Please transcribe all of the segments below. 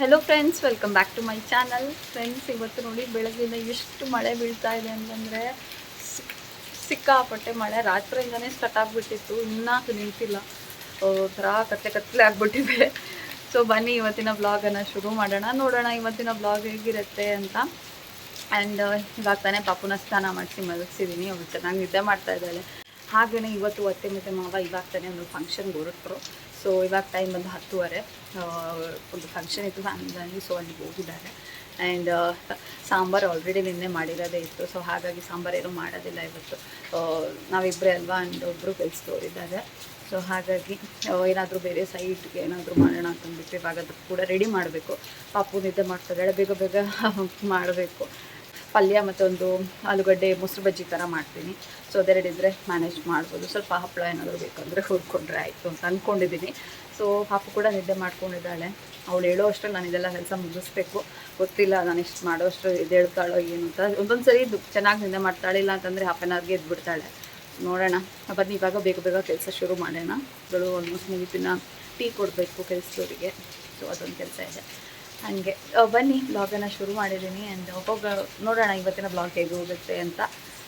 Hello friends welcome back to my channel friends ಇವತ್ತು ನೋಡಿ ಬೆಳಗ್ಗೆಯಿಂದ ಎಷ್ಟು ಮಳೆ ಬೀಳ್ತಾ ಇದೆ ಅಂತಂದರೆ ಸಿಕ್ಕಾಪಟ್ಟೆ ಮಳೆ. ರಾತ್ರಿಯಿಂದನೇ ಸ್ಟಾರ್ಟ್ ಆಗಿಬಿಟ್ಟಿತ್ತು. ಇನ್ನೂ ನಿಂತಿಲ್ಲ. ಒಂಥರ ಕತ್ತೆ ಕತ್ತಲೆ ಆಗಿಬಿಟ್ಟಿದೆ. ಸೊ ಬನ್ನಿ, ಇವತ್ತಿನ ಬ್ಲಾಗನ್ನು ಶುರು ಮಾಡೋಣ. ನೋಡೋಣ ಇವತ್ತಿನ ಬ್ಲಾಗ್ ಹೇಗಿರುತ್ತೆ ಅಂತ. ಆ್ಯಂಡ್ ಇವಾಗ ತಾನೇ ಪಾಪುನ ಸ್ನಾನ ಮಾಡಿಸಿ ಮಲಗಿಸಿದ್ದೀನಿ ಅವಳು ಚೆನ್ನಾಗಿ ನಿದ್ದೆ ಮಾಡ್ತಾ ಇದ್ದಾಳೆ. ಹಾಗೆಯೇ ಇವತ್ತು ಅತ್ತೆ ಮತ್ತೆ ಮಾವ ಇವಾಗ ತಾನೇ ಒಂದು ಫಂಕ್ಷನ್ಗೆ ಹೊರಟರು. ಸೊ ಇವಾಗ ಟೈಮ್ ಬಂದು ಹತ್ತುವರೆ. ಒಂದು ಫಂಕ್ಷನ್ ಇತ್ತು ಫ್ಯಾಮಿಲಿನಲ್ಲಿ ಸೊ ಅಲ್ಲಿಗೆ ಹೋಗಿದ್ದಾರೆ ಆ್ಯಂಡ್ ಸಾಂಬಾರು ಆಲ್ರೆಡಿ ನಿನ್ನೆ ಮಾಡಿರೋದೇ ಇತ್ತು. ಸೊ ಹಾಗಾಗಿ ಸಾಂಬಾರು ಏನೂ ಮಾಡೋದಿಲ್ಲ ಇವತ್ತು. ನಾವಿಬ್ಬರೇ ಅಲ್ವಾ? ಆ್ಯಂಡ್ ಒಬ್ಬರು ಕೆಲಸದವರಿದ್ದಾರೆ ಸೊ ಹಾಗಾಗಿ ಏನಾದರೂ ಬೇರೆ ಸೈಟ್ಗೆ ಏನಾದರೂ ಮಾಡೋಣ ಅಂತಂದ್ಬಿಟ್ಟು ಇವಾಗ ಅದಕ್ಕೆ ಕೂಡ ರೆಡಿ ಮಾಡಬೇಕು. ಪಾಪು ನಿದ್ದೆ ಮಾಡ್ತಿದ್ದಾಳೆ ಬೇಗ ಬೇಗ ಮಾಡಬೇಕು. ಪಲ್ಯ ಮತ್ತು ಒಂದು ಆಲೂಗಡ್ಡೆ, ಮೊಸರು ಬಜ್ಜಿ ಥರ ಮಾಡ್ತೀನಿ. ಸೊ ಅದೆರಡಿದ್ರೆ ಮ್ಯಾನೇಜ್ ಮಾಡ್ಬೋದು. ಸ್ವಲ್ಪ ಹಪ್ಪಳ ಏನಾದರೂ ಬೇಕಂದರೆ ಹುಡ್ಕೊಂಡ್ರೆ ಆಯಿತು ಅಂತ ಅಂದ್ಕೊಂಡಿದ್ದೀನಿ ಸೊ ಪಾಪು ಕೂಡ ನಿದ್ದೆ ಮಾಡ್ಕೊಂಡಿದ್ದಾಳೆ. ಅವಳು ಹೇಳೋ ನಾನು ಇದೆಲ್ಲ ಕೆಲಸ ಮುಗಿಸ್ಬೇಕು. ಗೊತ್ತಿಲ್ಲ ನಾನು ಇಷ್ಟು ಮಾಡೋ ಅಷ್ಟು ಹೇಳ್ತಾಳೋ ಏನು ಅಂತ. ಒಂದೊಂದು ಸರಿ ಚೆನ್ನಾಗಿ ನಿದ್ದೆ ಮಾಡ್ತಾಳೆ. ಇಲ್ಲ ಅಂತಂದರೆ ಹಾಫ್ ಆನ್ ಅವರ್ಗೆ ಎದ್ಬಿಡ್ತಾಳೆ. ನೋಡೋಣ. ಬನ್ನಿ, ಇವಾಗ ಬೇಗ ಬೇಗ ಕೆಲಸ ಶುರು ಮಾಡೋಣ. ಅವಳು ಆಲ್ಮೋಸ್ಟ್ ಮುಗಿತಿನ ಟೀ ಕೊಡಬೇಕು ಕೆಲಸದವರಿಗೆ. ಸೊ ಅದೊಂದು ಕೆಲಸ ಇದೆ. ಹಾಗೆ ಬನ್ನಿ ಬ್ಲಾಗನ್ನು ಶುರು ಮಾಡಿದ್ದೀನಿ ಆ್ಯಂಡ್ ಹೋಗ ನೋಡೋಣ ಇವತ್ತಿನ ಬ್ಲಾಗ್ ಹೇಗೆ ಹೋಗುತ್ತೆ ಅಂತ.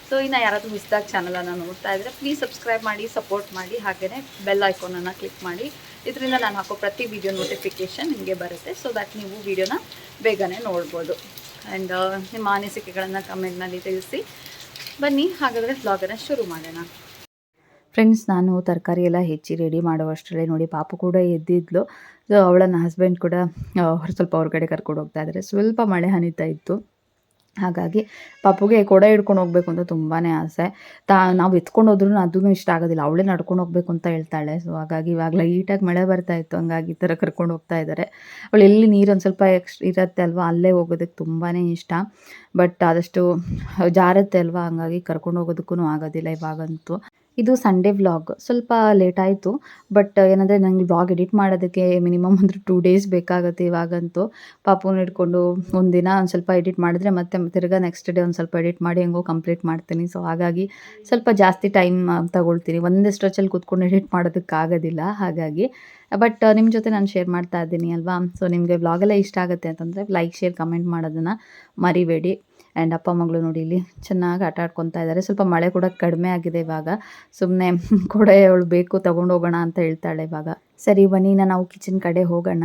ಸೊ ಇನ್ನು ಯಾರಾದರೂ ಮಿಸ್ದಾಗಿ ಚಾನಲನ್ನು ನೋಡ್ತಾ ಇದ್ದರೆ ಪ್ಲೀಸ್ ಸಬ್ಸ್ಕ್ರೈಬ್ ಮಾಡಿ ಸಪೋರ್ಟ್ ಮಾಡಿ ಹಾಗೆಯೇ ಬೆಲ್ ಐಕೋನನ್ನು ಕ್ಲಿಕ್ ಮಾಡಿ. ಇದರಿಂದ ನಾನು ಹಾಕೋ ಪ್ರತಿ ವಿಡಿಯೋ ನೋಟಿಫಿಕೇಷನ್ ನಿಮಗೆ ಬರುತ್ತೆ. ಸೊ ದಟ್ ನೀವು ವಿಡಿಯೋನ ಬೇಗನೆ ನೋಡ್ಬೋದು. ಆ್ಯಂಡ್ ನಿಮ್ಮ ಅನಿಸಿಕೆಗಳನ್ನು ಕಮೆಂಟ್ನಲ್ಲಿ ತಿಳಿಸಿ. ಬನ್ನಿ, ಹಾಗಾದರೆ ಬ್ಲಾಗನ್ನು ಶುರು ಮಾಡೋಣ. ಫ್ರೆಂಡ್ಸ್ ನಾನು ತರಕಾರಿ ಎಲ್ಲ ಹೆಚ್ಚಿ ರೆಡಿ ಮಾಡುವಷ್ಟರಲ್ಲೇ ನೋಡಿ ಪಾಪು ಕೂಡ ಎದ್ದಿದ್ಲು. ಸೊ ಅವಳನ್ನ ಹಸ್ಬೆಂಡ್ ಕೂಡ ಹೊರ ಸ್ವಲ್ಪ ಹೊರಗಡೆ ಕರ್ಕೊಂಡು ಹೋಗ್ತಾ ಇದ್ದಾರೆ. ಸ್ವಲ್ಪ ಮಳೆ ಹನಿತಾ ಇತ್ತು. ಹಾಗಾಗಿ ಪಾಪುಗೆ ಕೊಡ ಹಿಡ್ಕೊಂಡು ಹೋಗ್ಬೇಕು ಅಂತ ತುಂಬಾ ಆಸೆ. ತಾ, ನಾವು ಎತ್ಕೊಂಡು ಹೋದ್ರೂ ಅದೂ ಇಷ್ಟ ಆಗೋದಿಲ್ಲ. ಅವಳೇ ನಡ್ಕೊಂಡು ಹೋಗ್ಬೇಕು ಅಂತ ಹೇಳ್ತಾಳೆ. ಸೊ ಹಾಗಾಗಿ ಇವಾಗ ಲೈಟಾಗಿ ಮಳೆ ಬರ್ತಾ ಇತ್ತು. ಹಂಗಾಗಿ ಈ ಥರ ಕರ್ಕೊಂಡು ಹೋಗ್ತಾ ಇದ್ದಾರೆ. ಅವಳು ಎಲ್ಲಿ ನೀರು ಒಂದು ಸ್ವಲ್ಪ ಎಕ್ಸ್ ಇರುತ್ತೆ ಅಲ್ವಾ? ಅಲ್ಲೇ ಹೋಗೋದಕ್ಕೆ ತುಂಬಾ ಇಷ್ಟ. ಬಟ್ ಆದಷ್ಟು ಜಾರತ್ತೆ ಅಲ್ವಾ? ಹಂಗಾಗಿ ಕರ್ಕೊಂಡು ಹೋಗೋದಕ್ಕೂ ಆಗೋದಿಲ್ಲ ಇವಾಗಂತೂ. ಇದು ಸಂಡೇ ವ್ಲಾಗ್ ಸ್ವಲ್ಪ ಲೇಟ್ ಆಯಿತು ಬಟ್ ಏನಂದರೆ ನನಗೆ ವ್ಲಾಗ್ ಎಡಿಟ್ ಮಾಡೋದಕ್ಕೆ ಮಿನಿಮಮ್ ಅಂದರೆ ಟೂ ಡೇಸ್ ಬೇಕಾಗುತ್ತೆ ಇವಾಗಂತೂ. ಪಾಪುನ ಹಿಡ್ಕೊಂಡು ಒಂದಿನ ಒಂದು ಸ್ವಲ್ಪ ಎಡಿಟ್ ಮಾಡಿದ್ರೆ ಮತ್ತೆ ತಿರ್ಗಾ ನೆಕ್ಸ್ಟ್ ಡೇ ಒಂದು ಸ್ವಲ್ಪ ಎಡಿಟ್ ಮಾಡಿ ಹೆಂಗೋ ಕಂಪ್ಲೀಟ್ ಮಾಡ್ತೀನಿ. ಸೊ ಹಾಗಾಗಿ ಸ್ವಲ್ಪ ಜಾಸ್ತಿ ಟೈಮ್ ತಗೊಳ್ತೀನಿ. ಒಂದೇ ಸ್ಟ್ರೆಚಲ್ಲಿ ಕೂತ್ಕೊಂಡು ಎಡಿಟ್ ಮಾಡೋದಕ್ಕಾಗೋದಿಲ್ಲ, ಹಾಗಾಗಿ. ಬಟ್ ನಿಮ್ಮ ಜೊತೆ ನಾನು ಶೇರ್ ಮಾಡ್ತಾ ಇದ್ದೀನಿ ಅಲ್ವಾ? ಸೊ ನಿಮಗೆ ವ್ಲಾಗೆಲ್ಲ ಇಷ್ಟ ಆಗುತ್ತೆ ಅಂತಂದರೆ ಲೈಕ್ ಶೇರ್ ಕಮೆಂಟ್ ಮಾಡೋದನ್ನು ಮರಿಬೇಡಿ. ಆ್ಯಂಡ್ ಅಪ್ಪ ಮಗಳು ನೋಡಿ ಇಲ್ಲಿ ಚೆನ್ನಾಗಿ ಆಟ ಆಡ್ಕೊತಾ ಇದ್ದಾರೆ ಸ್ವಲ್ಪ ಮಳೆ ಕೂಡ ಕಡಿಮೆ ಆಗಿದೆ ಇವಾಗ. ಸುಮ್ಮನೆ ಕೊಡೆ ಅವಳು ಬೇಕು ಹೋಗೋಣ ಅಂತ ಹೇಳ್ತಾಳೆ ಇವಾಗ. ಸರಿ, ಬನ್ನಿ ನಾ ನಾವು ಕಿಚನ್ ಕಡೆ ಹೋಗೋಣ.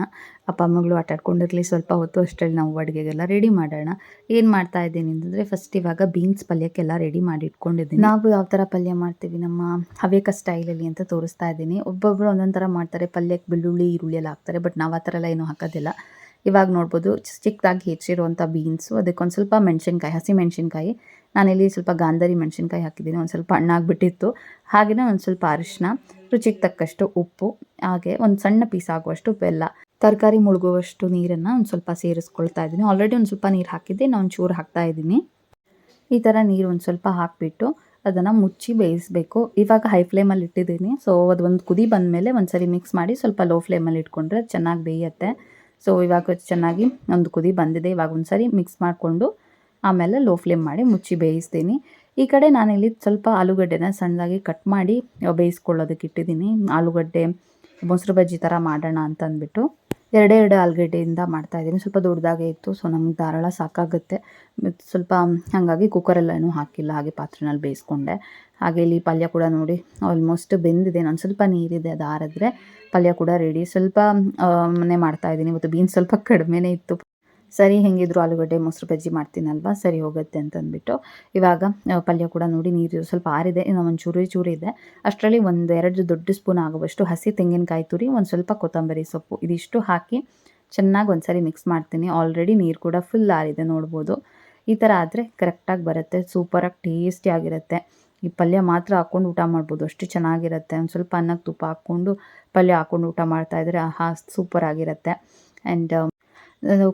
ಅಪ್ಪ ಮಗಳು ಆಟ ಆಡ್ಕೊಂಡಿರಲಿ, ಸ್ವಲ್ಪ ಹೊತ್ತು ಅಷ್ಟರಲ್ಲಿ ನಾವು ಅಡುಗೆಗೆಲ್ಲ ರೆಡಿ ಮಾಡೋಣ. ಏನು ಮಾಡ್ತಾ ಇದ್ದೀನಿ ಅಂತಂದರೆ ಫಸ್ಟ್ ಇವಾಗ ಬೀನ್ಸ್ ಪಲ್ಯಕ್ಕೆಲ್ಲ ರೆಡಿ ಮಾಡಿ ಇಟ್ಕೊಂಡಿದ್ದೀನಿ. ನಾವು ಯಾವ ಥರ ಪಲ್ಯ ಮಾಡ್ತೀವಿ? ನಮ್ಮ ಹವ್ಯಕ ಸ್ಟೈಲಲ್ಲಿ ಅಂತ ತೋರಿಸ್ತಾ ಇದ್ದೀನಿ. ಒಬ್ಬೊಬ್ಬರು ಒಂದೊಂದು ಥರ ಮಾಡ್ತಾರೆ. ಪಲ್ಯಕ್ಕೆ ಬೆಳ್ಳುಳ್ಳಿ, ಈರುಳ್ಳಿ ಎಲ್ಲ ಹಾಕ್ತಾರೆ ಬಟ್ ನಾವು ಆ ಥರ ಎಲ್ಲ ಏನೂ ಹಾಕೋದಿಲ್ಲ. ಇವಾಗ ನೋಡ್ಬೋದು, ಚಿಕ್ಕದಾಗಿ ಹೆಚ್ಚಿರುವಂಥ ಬೀನ್ಸು ಅದಕ್ಕೊಂದು ಸ್ವಲ್ಪ ಮೆಣಸಿನ್ಕಾಯಿ, ಹಸಿ ಮೆಣಸಿನ್ಕಾಯಿ. ನಾನಿಲ್ಲಿ ಸ್ವಲ್ಪ ಗಾಂಧರಿ ಮೆಣಸಿನ್ಕಾಯಿ ಹಾಕಿದ್ದೀನಿ, ಒಂದು ಸ್ವಲ್ಪ ಹಣ್ಣಾಗ್ಬಿಟ್ಟಿತ್ತು. ಹಾಗೆಯೇ ಒಂದು ಸ್ವಲ್ಪ ಅರಿಶಿನ ರುಚಿಗೆ ತಕ್ಕಷ್ಟು ಉಪ್ಪು, ಹಾಗೆ ಒಂದು ಸಣ್ಣ ಪೀಸ್ ಆಗುವಷ್ಟು ಬೆಲ್ಲ. ತರಕಾರಿ ಮುಳುಗುವಷ್ಟು ನೀರನ್ನು ಒಂದು ಸ್ವಲ್ಪ ಸೇರಿಸ್ಕೊಳ್ತಾ ಇದ್ದೀನಿ. ಆಲ್ರೆಡಿ ಒಂದು ಸ್ವಲ್ಪ ನೀರು ಹಾಕಿದ್ದೆ ನಾನು ಚೂರು ಹಾಕ್ತಾ ಇದ್ದೀನಿ. ಈ ಥರ ನೀರು ಒಂದು ಸ್ವಲ್ಪ ಹಾಕಿಬಿಟ್ಟು ಅದನ್ನು ಮುಚ್ಚಿ ಬೇಯಿಸಬೇಕು. ಇವಾಗ ಹೈ ಫ್ಲೇಮಲ್ಲಿ ಇಟ್ಟಿದ್ದೀನಿ ಸೊ ಅದು ಒಂದು ಕುದಿ ಬಂದಮೇಲೆ ಒಂದು ಸರಿ ಮಿಕ್ಸ್ ಮಾಡಿ ಸ್ವಲ್ಪ ಲೋ ಫ್ಲೇಮಲ್ಲಿ ಇಟ್ಕೊಂಡ್ರೆ ಚೆನ್ನಾಗಿ ಬೇಯುತ್ತೆ. ಸೊ ಇವಾಗ ಚೆನ್ನಾಗಿ ಒಂದು ಕುದಿ ಬಂದಿದೆ. ಇವಾಗ ಒಂದು ಸರಿ ಮಿಕ್ಸ್ ಮಾಡಿಕೊಂಡು ಆಮೇಲೆ ಲೋ ಫ್ಲೇಮ್ ಮಾಡಿ ಮುಚ್ಚಿ ಬೇಯಿಸ್ತೀನಿ. ಈ ಕಡೆ ನಾನಿಲ್ಲಿ ಸ್ವಲ್ಪ ಆಲೂಗಡ್ಡೆನ ಸಣ್ಣದಾಗಿ ಕಟ್ ಮಾಡಿ ಬೇಯಿಸ್ಕೊಳ್ಳೋದಕ್ಕೆ ಇಟ್ಟಿದ್ದೀನಿ. ಆಲೂಗಡ್ಡೆ, ಮೊಸರು ಬಜ್ಜಿ ಥರ ಮಾಡೋಣ ಅಂತ ಅಂದ್ಬಿಟ್ಟು ಎರಡೇ ಎರಡು ಆಲೂಗಡ್ಡೆಯಿಂದ ಮಾಡ್ತಾ ಇದ್ದೀನಿ. ಸ್ವಲ್ಪ ದೊಡ್ಡದಾಗೇ ಇತ್ತು ಸೊ ನಮ್ಗೆ ಧಾರಾಳ ಸಾಕಾಗುತ್ತೆ. ಮತ್ತು ಸ್ವಲ್ಪ, ಹಾಗಾಗಿ ಕುಕ್ಕರಲ್ಲೇನೂ ಹಾಕಿಲ್ಲ, ಹಾಗೆ ಪಾತ್ರೆನಲ್ಲಿ ಬೇಯಿಸ್ಕೊಂಡೆ. ಹಾಗೆ ಇಲ್ಲಿ ಪಲ್ಯ ಕೂಡ ನೋಡಿ ಆಲ್ಮೋಸ್ಟ್ ಬೆಂದಿದೆ. ನಾನು ಸ್ವಲ್ಪ ನೀರಿದೆ ಅದು ಆರಿದ್ರೆ ಪಲ್ಯ ಕೂಡ ರೆಡಿ ಸ್ವಲ್ಪ ಮನೆ ಮಾಡ್ತಾ ಇದ್ದೀನಿ. ಇವತ್ತು ಬೀನ್ಸ್ ಸ್ವಲ್ಪ ಕಡಿಮೆನೇ ಇತ್ತು. ಸರಿ, ಹೆಂಗಿದ್ರು ಆಲೂಗಡ್ಡೆ, ಮೊಸರು ಬಜ್ಜಿ ಮಾಡ್ತೀನಲ್ವ? ಸರಿ ಹೋಗುತ್ತೆ ಅಂತ ಅಂದ್ಬಿಟ್ಟು ಇವಾಗ ಪಲ್ಯ ಕೂಡ ನೋಡಿ ನೀರು ಸ್ವಲ್ಪ ಆರಿದೆ, ಇನ್ನು ಒಂದು ಚೂರಿ ಚೂರು ಇದೆ. ಅಷ್ಟರಲ್ಲಿ ಒಂದು ಎರಡು ದೊಡ್ಡ ಸ್ಪೂನ್ ಆಗುವಷ್ಟು ಹಸಿ ತೆಂಗಿನಕಾಯಿ ತುರಿ, ಒಂದು ಸ್ವಲ್ಪ ಕೊತ್ತಂಬರಿ ಸೊಪ್ಪು ಇದಿಷ್ಟು ಹಾಕಿ ಚೆನ್ನಾಗಿ ಒಂದ್ಸರಿ ಮಿಕ್ಸ್ ಮಾಡ್ತೀನಿ. ಆಲ್ರೆಡಿ ನೀರು ಕೂಡ ಫುಲ್ ಆರಿದೆ, ನೋಡ್ಬೋದು. ಈ ಥರ ಆದರೆ ಕರೆಕ್ಟಾಗಿ ಬರುತ್ತೆ ಸೂಪರಾಗಿ ಟೇಸ್ಟಿಯಾಗಿರುತ್ತೆ ಈ ಪಲ್ಯ ಮಾತ್ರ ಹಾಕ್ಕೊಂಡು ಊಟ ಮಾಡ್ಬೋದು, ಅಷ್ಟು ಚೆನ್ನಾಗಿರುತ್ತೆ. ಒಂದು ಸ್ವಲ್ಪ ಅನ್ನಕ್ಕೆ ತುಪ್ಪ ಹಾಕ್ಕೊಂಡು ಪಲ್ಯ ಹಾಕ್ಕೊಂಡು ಊಟ ಮಾಡ್ತಾಯಿದ್ರೆ ಆಹಾ ಸೂಪರ್ ಆಗಿರುತ್ತೆ. ಆ್ಯಂಡ್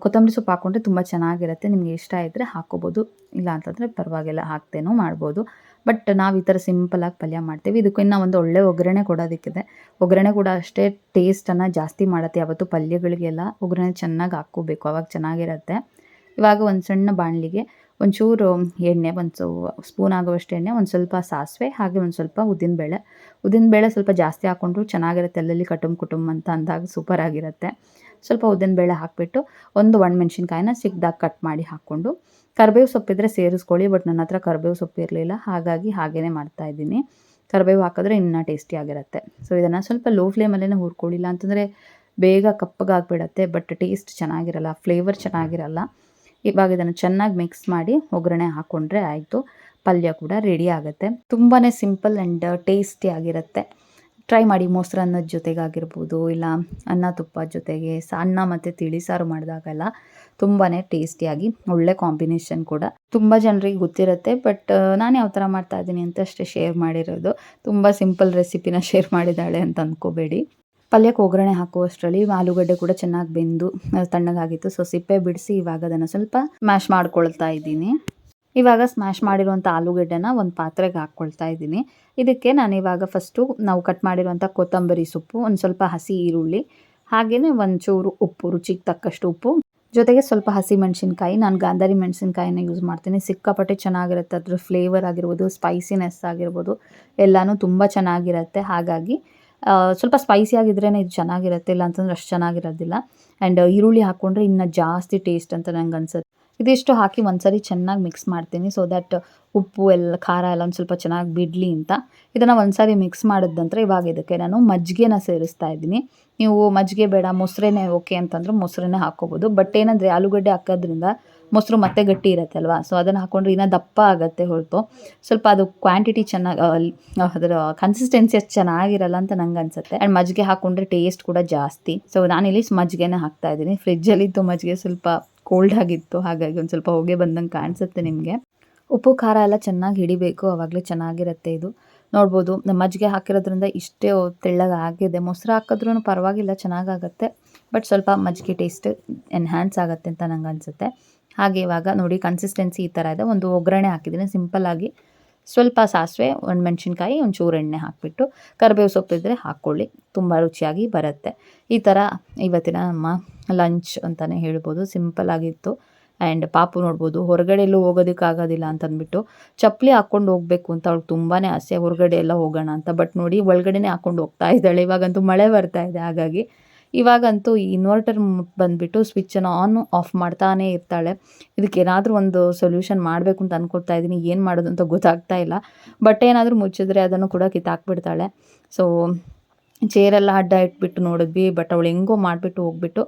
ಕೊತ್ತಂಬರಿ ಸೊಪ್ಪು ಹಾಕ್ಕೊಂಡ್ರೆ ತುಂಬ ಚೆನ್ನಾಗಿರುತ್ತೆ. ನಿಮಗೆ ಇಷ್ಟ ಇದ್ದರೆ ಹಾಕ್ಕೋಬೋದು ಇಲ್ಲ ಅಂತಂದರೆ ಪರವಾಗಿಲ್ಲ, ಹಾಕ್ತೇನೋ ಮಾಡ್ಬೋದು. ಬಟ್ ನಾವು ಈ ಥರ ಸಿಂಪಲಾಗಿ ಪಲ್ಯ ಮಾಡ್ತೀವಿ. ಇದಕ್ಕೂ ಇನ್ನೂ ಒಂದು ಒಳ್ಳೆ ಒಗ್ಗರಣೆ ಕೊಡೋದಕ್ಕಿದೆ. ಒಗ್ಗರಣೆ ಕೂಡ ಅಷ್ಟೇ ಟೇಸ್ಟನ್ನು ಜಾಸ್ತಿ ಮಾಡುತ್ತೆ. ಯಾವತ್ತು ಪಲ್ಯಗಳಿಗೆಲ್ಲ ಒಗ್ಗರಣೆ ಚೆನ್ನಾಗಿ ಹಾಕ್ಕೋಬೇಕು. ಅವಾಗ ಚೆನ್ನಾಗಿರುತ್ತೆ. ಇವಾಗ ಒಂದು ಸಣ್ಣ ಬಾಣಲಿಗೆ ಒಂಚೂರು ಎಣ್ಣೆ ಒಂದು ಸ್ಪೂನ್ ಆಗುವಷ್ಟು ಎಣ್ಣೆ, ಒಂದು ಸ್ವಲ್ಪ ಸಾಸಿವೆ, ಹಾಗೆ ಒಂದು ಸ್ವಲ್ಪ ಉದ್ದಿನಬೇಳೆ ಉದ್ದಿನಬೇಳೆ ಸ್ವಲ್ಪ ಜಾಸ್ತಿ ಹಾಕ್ಕೊಂಡ್ರು ಚೆನ್ನಾಗಿರುತ್ತೆ ಅಲ್ಲಲ್ಲಿ ಕಟುಂಬ ಕುಟುಂಬ ಅಂತ ಅಂದಾಗ ಸೂಪರ್ ಆಗಿರುತ್ತೆ. ಸ್ವಲ್ಪ ಉದ್ದಿನಬೇಳೆ ಹಾಕಿಬಿಟ್ಟು ಒಂದು ಒಣಮೆಣ್ಸಿನ್ಕಾಯಿನ ಚಿಕ್ಕದಾಗಿ ಕಟ್ ಮಾಡಿ ಹಾಕ್ಕೊಂಡು, ಕರಿಬೇವು ಸೊಪ್ಪಿದ್ರೆ ಸೇರಿಸ್ಕೊಳ್ಳಿ ಬಟ್ ನನ್ನ ಹತ್ರ ಕರಿಬೇವು ಸೊಪ್ಪು ಇರಲಿಲ್ಲ, ಹಾಗಾಗಿ ಹಾಗೇ ಮಾಡ್ತಾಯಿದ್ದೀನಿ ಕರಿಬೇವು ಹಾಕಿದ್ರೆ ಇನ್ನೂ ಟೇಸ್ಟಿಯಾಗಿರುತ್ತೆ ಸೊ ಇದನ್ನು ಸ್ವಲ್ಪ ಲೋ ಫ್ಲೇಮಲ್ಲೇ ಹುರ್ಕೊಳ್ಳಿಲ್ಲ ಅಂತಂದರೆ ಬೇಗ ಕಪ್ಪಗಾಗ್ಬಿಡತ್ತೆ ಬಟ್ ಟೇಸ್ಟ್ ಚೆನ್ನಾಗಿರಲ್ಲ ಫ್ಲೇವರ್ ಚೆನ್ನಾಗಿರಲ್ಲ. ಇವಾಗ ಇದನ್ನು ಚೆನ್ನಾಗಿ ಮಿಕ್ಸ್ ಮಾಡಿ ಒಗ್ಗರಣೆ ಹಾಕ್ಕೊಂಡ್ರೆ ಆಯಿತು. ಪಲ್ಯ ಕೂಡ ರೆಡಿ ಆಗುತ್ತೆ. ತುಂಬಾ ಸಿಂಪಲ್ ಆ್ಯಂಡ್ ಟೇಸ್ಟಿ ಆಗಿರುತ್ತೆ. ಟ್ರೈ ಮಾಡಿ ಮೊಸರನ್ನದ ಜೊತೆಗಾಗಿರ್ಬೋದು, ಇಲ್ಲ ಅನ್ನ ತುಪ್ಪ ಜೊತೆಗೆ ಅನ್ನ ಮತ್ತು ತಿಳಿ ಸಾರು ಮಾಡಿದಾಗೆಲ್ಲ ತುಂಬಾ ಟೇಸ್ಟಿಯಾಗಿ ಒಳ್ಳೆ ಕಾಂಬಿನೇಷನ್ ಕೂಡ. ತುಂಬ ಜನರಿಗೆ ಗೊತ್ತಿರುತ್ತೆ ಬಟ್ ನಾನು ಯಾವ ಥರ ಮಾಡ್ತಾ ಇದ್ದೀನಿ ಅಂತ ಅಷ್ಟೇ ಶೇರ್ ಮಾಡಿರೋದು. ತುಂಬ ಸಿಂಪಲ್ ರೆಸಿಪಿನ ಶೇರ್ ಮಾಡಿದ್ದಾಳೆ ಅಂತ ಅಂದ್ಕೋಬೇಡಿ ಪಲ್ಯಕ್ಕೆ ಒಗ್ಗರಣೆ ಹಾಕುವಷ್ಟರಲ್ಲಿ ಆಲೂಗಡ್ಡೆ ಕೂಡ ಚೆನ್ನಾಗಿ ಬೆಂದು ತಣ್ಣಗಾಗಿತ್ತು. ಸೊ ಸಿಪ್ಪೆ ಬಿಡಿಸಿ ಇವಾಗ ಅದನ್ನು ಸ್ವಲ್ಪ ಮ್ಯಾಶ್ ಮಾಡ್ಕೊಳ್ತಾ ಇದ್ದೀನಿ. ಇವಾಗ ಸ್ಮ್ಯಾಶ್ ಮಾಡಿರುವಂಥ ಆಲೂಗಡ್ಡೆನ ಒಂದು ಪಾತ್ರೆಗೆ ಹಾಕ್ಕೊಳ್ತಾ ಇದ್ದೀನಿ. ಇದಕ್ಕೆ ನಾನು ಇವಾಗ ಫಸ್ಟು ನಾವು ಕಟ್ ಮಾಡಿರುವಂಥ ಕೊತ್ತಂಬರಿ ಸೊಪ್ಪು, ಒಂದು ಸ್ವಲ್ಪ ಹಸಿ ಈರುಳ್ಳಿ ಹಾಗೆಯೇ ಒಂಚೂರು ಉಪ್ಪು, ರುಚಿಗೆ ತಕ್ಕಷ್ಟು ಉಪ್ಪು. ಜೊತೆಗೆ ಸ್ವಲ್ಪ ಹಸಿ ಮೆಣಸಿನ್ಕಾಯಿ, ನಾನು ಗಾಂಧಾರಿ ಮೆಣಸಿನ್ಕಾಯಿನ ಯೂಸ್ ಮಾಡ್ತೀನಿ. ಸಿಕ್ಕಾಪಟ್ಟೆ ಚೆನ್ನಾಗಿರುತ್ತೆ ಅದ್ರ ಫ್ಲೇವರ್ ಆಗಿರ್ಬೋದು ಸ್ಪೈಸಿನೆಸ್ ಆಗಿರ್ಬೋದು, ಎಲ್ಲನೂ ತುಂಬ ಚೆನ್ನಾಗಿರುತ್ತೆ. ಹಾಗಾಗಿ ಸ್ವಲ್ಪ ಸ್ಪೈಸಿ ಆಗಿದ್ರೇ ಇದು ಚೆನ್ನಾಗಿರುತ್ತೆ ಇಲ್ಲ ಅಂತಂದ್ರೆ ಅಷ್ಟು ಚೆನ್ನಾಗಿರೋದಿಲ್ಲ. ಆ್ಯಂಡ್ ಈರುಳ್ಳಿ ಹಾಕ್ಕೊಂಡ್ರೆ ಇನ್ನೂ ಜಾಸ್ತಿ ಟೇಸ್ಟ್ ಅಂತ ನಂಗೆ ಅನ್ಸುತ್ತೆ. ಇದಿಷ್ಟು ಹಾಕಿ ಒಂದ್ಸರಿ ಚೆನ್ನಾಗಿ ಮಿಕ್ಸ್ ಮಾಡ್ತೀನಿ ಸೊ ದ್ಯಾಟ್ ಉಪ್ಪು ಎಲ್ಲ, ಖಾರ ಎಲ್ಲ ಒಂದು ಸ್ವಲ್ಪ ಚೆನ್ನಾಗಿ ಬಿಡಲಿ ಅಂತ. ಇದನ್ನು ಒಂದ್ಸರಿ ಮಿಕ್ಸ್ ಮಾಡಿದ ನಂತರ ಇವಾಗ ಇದಕ್ಕೆ ನಾನು ಮಜ್ಜಿಗೆನ ಸೇರಿಸ್ತಾ ಇದ್ದೀನಿ. ನೀವು ಮಜ್ಜಿಗೆ ಬೇಡ, ಮೊಸರೇನೆ ಓಕೆ ಅಂತಂದ್ರೆ ಮೊಸರನ್ನೇ ಹಾಕ್ಕೋಬೋದು ಬಟ್ ಏನಂದರೆ ಆಲೂಗಡ್ಡೆ ಹಾಕೋದ್ರಿಂದ ಮೊಸರು ಮತ್ತೆ ಗಟ್ಟಿ ಇರುತ್ತೆ ಅಲ್ವಾ ಸೊ ಅದನ್ನು ಹಾಕ್ಕೊಂಡ್ರೆ ಇನ್ನೂ ದಪ್ಪ ಆಗುತ್ತೆ ಹೊರತು. ಸ್ವಲ್ಪ ಅದು ಕ್ವಾಂಟಿಟಿ ಚೆನ್ನಾಗಿ ಅದರ ಕನ್ಸಿಸ್ಟೆನ್ಸಿ ಅಷ್ಟು ಚೆನ್ನಾಗಿರಲ್ಲ ಅಂತ ನಂಗೆ ಅನ್ಸುತ್ತೆ. ಆ್ಯಂಡ್ ಮಜ್ಜಿಗೆ ಹಾಕ್ಕೊಂಡ್ರೆ ಟೇಸ್ಟ್ ಕೂಡ ಜಾಸ್ತಿ. ಸೊ ಇಲ್ಲಿ ಮಜ್ಜಿಗೆನೇ ಹಾಕ್ತಾ ಇದ್ದೀನಿ. ಫ್ರಿಜ್ಜಲ್ಲಿದ್ದು ಮಜ್ಜಿಗೆ ಸ್ವಲ್ಪ ಕೋಲ್ಡ್ ಆಗಿತ್ತು. ಹಾಗಾಗಿ ಒಂದು ಸ್ವಲ್ಪ ಹೊಗೆ ಬಂದಂಗೆ ಕಾಣಿಸುತ್ತೆ ನಿಮಗೆ. ಉಪ್ಪು, ಖಾರ ಎಲ್ಲ ಚೆನ್ನಾಗಿ ಹಿಡಿಬೇಕು. ಅವಾಗಲೇ ಚೆನ್ನಾಗಿರುತ್ತೆ ಇದು. ನೋಡ್ಬೋದು ಮಜ್ಜಿಗೆ ಹಾಕಿರೋದ್ರಿಂದ ಇಷ್ಟೇ ತೆಳ್ಳಗೆ ಆಗಿದೆ. ಮೊಸರು ಹಾಕಿದ್ರೂ ಪರವಾಗಿಲ್ಲ ಚೆನ್ನಾಗಾಗತ್ತೆ ಬಟ್ ಸ್ವಲ್ಪ ಮಜ್ಜಿಗೆ ಟೇಸ್ಟ್ ಎನ್ಹ್ಯಾನ್ಸ್ ಆಗುತ್ತೆ ಅಂತ ನಂಗೆ ಅನಿಸುತ್ತೆ. ಹಾಗೆ ಇವಾಗ ನೋಡಿ ಕನ್ಸಿಸ್ಟೆನ್ಸಿ ಈ ಥರ ಇದೆ. ಒಂದು ಒಗ್ಗರಣೆ ಹಾಕಿದ್ದೀನಿ. ಸಿಂಪಲ್ಲಾಗಿ ಸ್ವಲ್ಪ ಸಾಸಿವೆ, ಒಂದು ಮೆಣಸಿನ್ಕಾಯಿ, ಒಂದು ಚೂರು ಎಣ್ಣೆ ಹಾಕಿಬಿಟ್ಟು ಕರಿಬೇವು ಇದ್ದರೆ ಹಾಕ್ಕೊಳ್ಳಿ. ತುಂಬ ರುಚಿಯಾಗಿ ಬರುತ್ತೆ. ಈ ಥರ ಇವತ್ತಿನ ನಮ್ಮ ಲಂಚ್ ಅಂತಲೇ ಹೇಳ್ಬೋದು. ಸಿಂಪಲ್ ಆಗಿತ್ತು. ಆ್ಯಂಡ್ ಪಾಪು ನೋಡ್ಬೋದು ಹೊರಗಡೆ ಎಲ್ಲೂ ಹೋಗೋದಕ್ಕಾಗೋದಿಲ್ಲ ಅಂತ ಅಂದ್ಬಿಟ್ಟು ಚಪ್ಪಲಿ ಹಾಕ್ಕೊಂಡು ಹೋಗಬೇಕು ಅಂತ ಅವ್ಳಿಗೆ ತುಂಬಾ ಆಸೆ. ಹೊರಗಡೆ ಎಲ್ಲ ಹೋಗೋಣ ಅಂತ. ಬಟ್ ನೋಡಿ, ಒಳಗಡೆನೇ ಹಾಕ್ಕೊಂಡು ಹೋಗ್ತಾ ಇದ್ದಾಳೆ. ಇವಾಗಂತೂ ಮಳೆ ಬರ್ತಾ ಇದೆ. ಹಾಗಾಗಿ ಇವಾಗಂತೂ ಈ ಇನ್ವರ್ಟರ್ ಬಂದುಬಿಟ್ಟು ಸ್ವಿಚ್ಚನ್ನು ಆನ್ ಆಫ್ ಮಾಡ್ತಾನೇ ಇರ್ತಾಳೆ. ಇದಕ್ಕೆ ಏನಾದರೂ ಒಂದು ಸೊಲ್ಯೂಷನ್ ಮಾಡಬೇಕು ಅಂತ ಅಂದ್ಕೊಳ್ತಾ ಇದ್ದೀನಿ ಏನು ಮಾಡೋದು ಅಂತ ಗೊತ್ತಾಗ್ತಾ ಇಲ್ಲ. ಬಟ್ ಏನಾದರೂ ಮುಚ್ಚಿದ್ರೆ ಅದನ್ನು ಕೂಡ ಕಿತ್ತಾಕ್ಬಿಡ್ತಾಳೆ. ಸೊ ಚೇರೆಲ್ಲ ಅಡ್ಡ ಇಟ್ಬಿಟ್ಟು ನೋಡಿದ್ವಿ. ಬಟ್ ಅವಳು ಹೆಂಗೋ ಮಾಡಿಬಿಟ್ಟು ಹೋಗ್ಬಿಟ್ಟು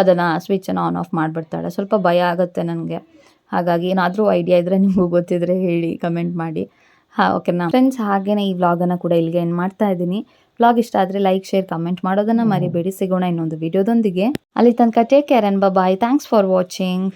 ಅದನ್ನು ಸ್ವಿಚ್ಚನ್ನು ಆನ್ ಆಫ್ ಮಾಡಿಬಿಡ್ತಾಳೆ. ಸ್ವಲ್ಪ ಭಯ ಆಗುತ್ತೆ ನನಗೆ. ಹಾಗಾಗಿ ಏನಾದರೂ ಐಡಿಯಾ ಇದ್ದರೆ ನಿಮಗೂ ಗೊತ್ತಿದ್ರೆ ಹೇಳಿ ಕಮೆಂಟ್ ಮಾಡಿ. ಹಾಂ ಓಕೆನಾ ಫ್ರೆಂಡ್ಸ್ ಹಾಗೇನೆ ಈ ವ್ಲಾಗನ್ನು ಕೂಡ ಇಲ್ಲಿಗೆ ಏನು ಮಾಡ್ತಾ ಇದ್ದೀನಿ. ವ್ಲಾಗ್ ಇಷ್ಟ ಆದರೆ ಲೈಕ್ ಶೇರ್ ಕಮೆಂಟ್ ಮಾಡೋದನ್ನು ಮರಿಬೇಡಿ. ಸಿಗೋಣ ಇನ್ನೊಂದು ವಿಡಿಯೋದೊಂದಿಗೆ ಅಲ್ಲಿ ತನಕ take care and bye thanks for watching